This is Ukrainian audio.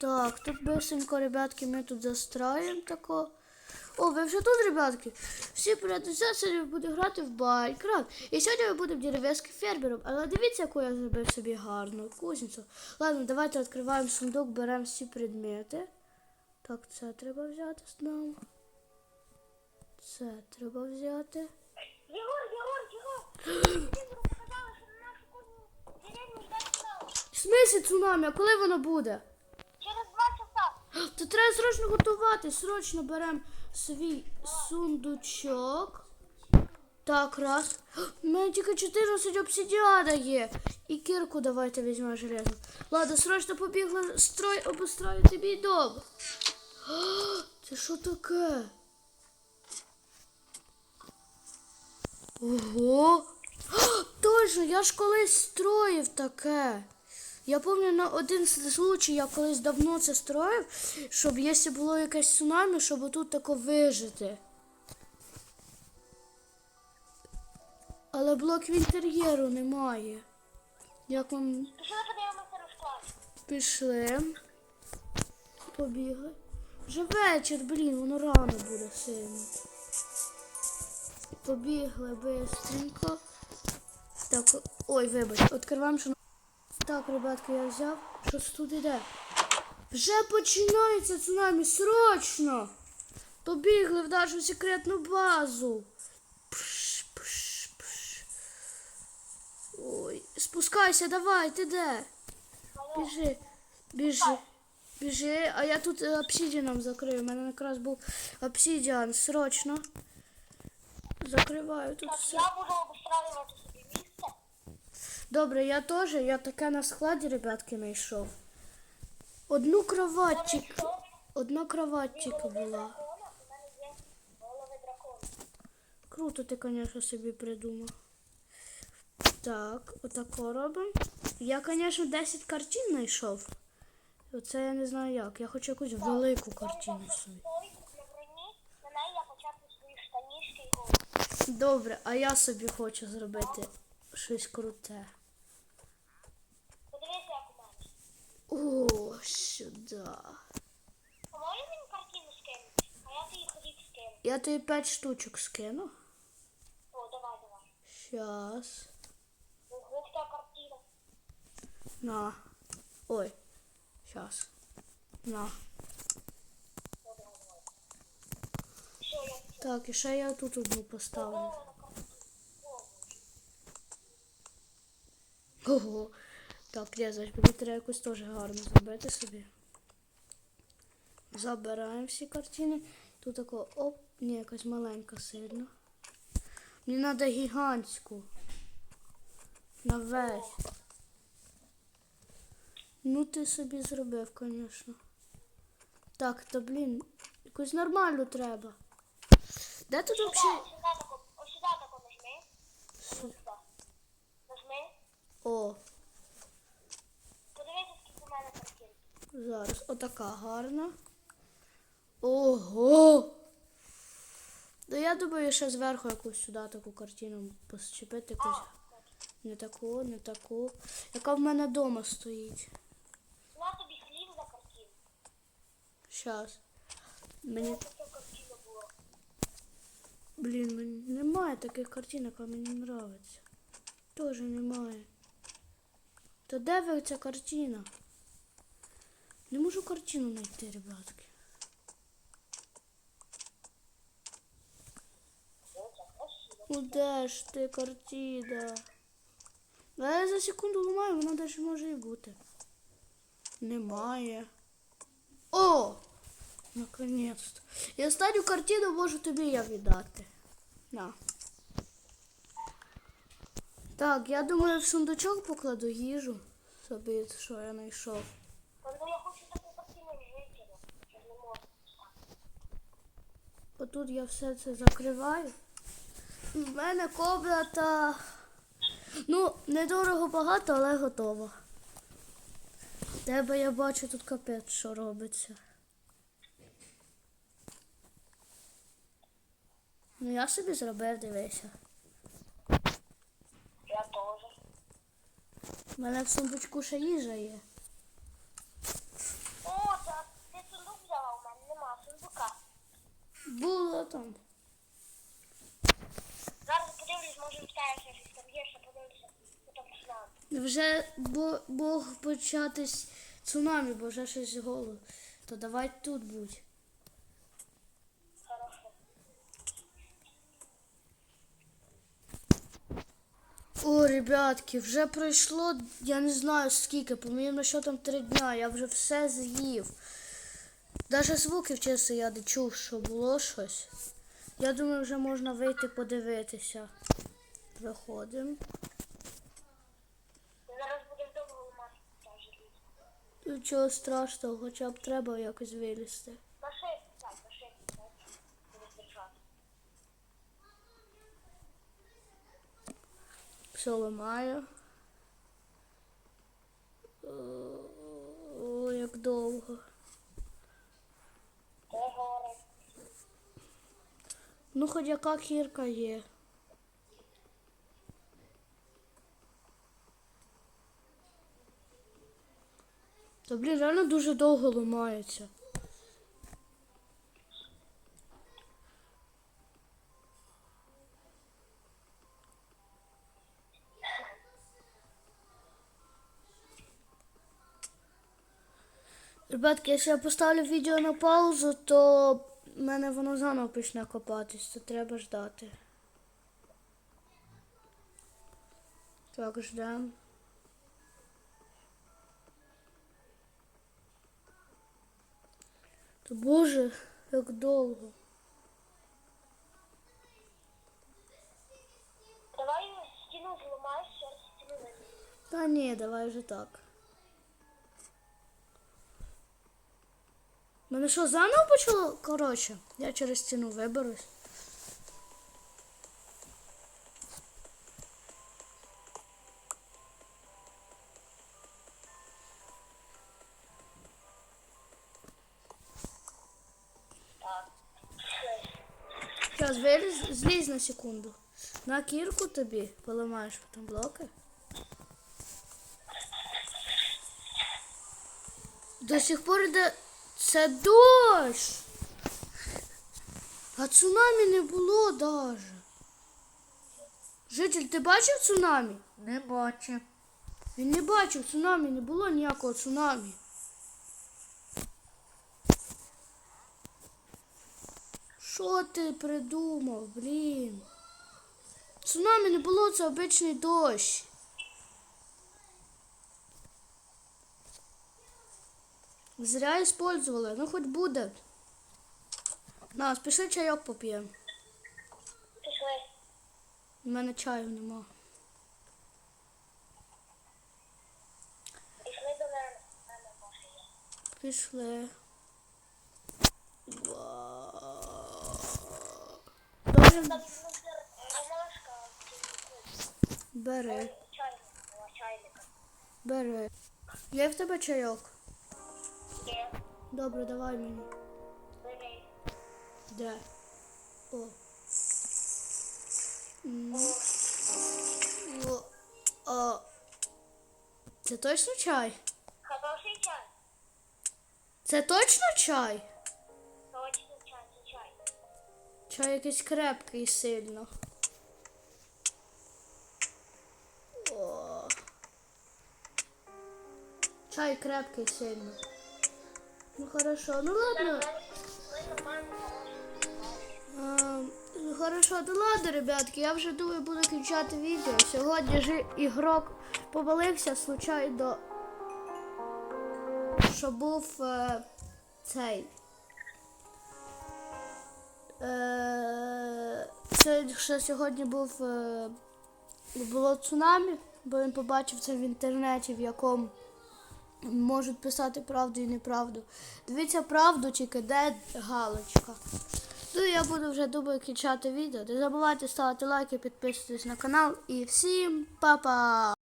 Так, тут быстренько, ребятки, ми тут застраємо тако. О, ви вже тут, ребятки? Всі привіт, сьогодні буде грати в Майнкрафт. І сьогодні ми будемо дерев'язким фермером. Але дивіться, яку я зробив собі гарну кузницю. Ладно, давайте відкриваємо сундук, беремо всі предмети. Так, це треба взяти з нам. Це треба взяти. Деревню ждать справа. В смислі цунамі, а коли воно буде? То треба срочно готувати. Срочно беремо свій сундучок. Так, раз. У мене тільки 14 обсидіана є. І кірку давайте візьмемо железну. Ладно, срочно побігла строй обустроїти мій дом. Це що таке? Ого! Точно, я ж колись строїв таке. Я пам'ятаю на один случай, я колись давно це строїв, щоб якщо було якесь цунамі, щоб отут тако вижити. Але блоків інтер'єру немає. Як вам Пішли подивимося розклад. пішли? Побігли. Вже вечір, блін, воно рано буде сильно. Побігли бистренько. Так, ой, вибач, відкриваємо, що. Так, ребятки, я взяв. Що це тут іде? Вже починається цунамі, срочно! Побігли в нашу секретну базу. Пш, пш, пш. Ой, спускайся, давай, ти де? Біжи, біжи, біжи, а я тут е, обсидіаном закрию. У мене якраз був обсидіан, срочно. Закриваю тут Так, все. я буду місце. Добре, я теж, я таке на складі, ребятки, знайшов. Одну кроватчик, одна кроватчика була. Круто ти, звісно, собі придумав. Так, отако робимо. Я, звісно, 10 картин знайшов. Оце я не знаю як. Я хочу якусь велику картину собі. Добре, а я собі хочу зробити щось круте. Подивися, як у мене. О, сюди. По-моєму, він картину скинути, а я тобі ходів скину. Я тобі 5 штучок скину. О, давай, давай. Щас. Ого, та картина. На. Ой. Щас. На. Я Так, і ще я тут одну поставлю. Ого. Так, різач, мені треба якось теж гарно зробити собі. Забираємо всі картини. Тут тако, оп, ні, якась маленька сильно. Мені треба гігантську. На весь. Ну ти собі зробив, звісно. Так, то блін, якусь нормальну треба. Де тут взагалі? ось сюди тако нажми. Ось сюди. Нажми. О, Подивися, скільки у мене картин. Зараз отака гарна. Ого! Да я думаю, ще зверху якусь сюди таку картину почепити якусь. Не таку, не таку. Яка в мене вдома стоїть. На тобі хліб за картину. Щас. Мені. Блін, мені немає таких картинок, а мені подобається. Тоже немає. То де ви ця картина? Не можу картину знайти, ребятки. Ну де ж ти картина? А я за секунду ламаю, вона навіть може і бути. Немає. О! Наконець-то. І останню картину можу тобі я віддати. На. Так, я думаю, в сундучок покладу їжу. Собі, що я знайшов. Ну я хочу таку картину викину. Я не можу. Отут я все це закриваю. В мене комната. Ну, недорого багато, але готова. Тебе я бачу тут капець, що робиться. Ну я собі зробив, дивися. Я теж. У мене в сундучку ще їжа є. було там. Зараз подивлюсь, може встаєш, щось там є, ще, подивлюся, що там пішла. Вже Бог початись цунамі, бо вже щось голо. То давай тут будь. О, ребятки, вже пройшло, я не знаю скільки, по моїм що там три дня, я вже все з'їв. Даже звуків чесно я не чув, що було щось. Я думаю, вже можна вийти подивитися. Виходимо. Зараз будеш довго желізо. Нічого страшного, хоча б треба якось вилізти. Все ламаю. О, як довго. Де гори? Ну, хоч яка кірка є. Та блін, реально дуже довго ламається. Ребятки, якщо я поставлю відео на паузу, то в мене воно заново почне копатись, то треба ждати. Так, ждем. То боже, як довго. Давай стіну зламаєш, зараз стіну Та ні, давай вже так. Мене що, заново почало? Коротше, я через стіну виберусь. Зараз виліз, злізь на секунду. На кірку тобі поламаєш потім блоки. До сих пор йде. Це дощ. А цунамі не було даже. Житель, ти бачив цунамі? Не бачу. Він не бачив цунамі, не було ніякого цунамі. Що ти придумав, блін? Цунамі не було, це обичний дощ. Зря использовали, ну хоч буде. На, пішли чайок поп'ємо. Пішли. У мене чаю нема. Пішли до мене. Пішли. Добре, бери, бери. Є в тебе чайок? Добре, давай мені. Бери. Де? О. О. О. Це точно чай? Хороший чай. Це точно чай? Точно чай, це чай. Чай якийсь крепкий сильно. О. Чай крепкий сильно. Ну хорошо, ну ладно. Ну, хорошо, ну ладно, ребятки, я вже думаю, буду кінчати відео. Сьогодні ж ігрок повалився случайно, що був е, цей. Е, це, що сьогодні був е, було цунамі, бо він побачив це в інтернеті, в якому можуть писати правду і неправду. Дивіться правду, тільки де галочка. Ну, я буду вже думаю кінчати відео. Не забувайте ставити лайки, підписуватись на канал і всім па-па!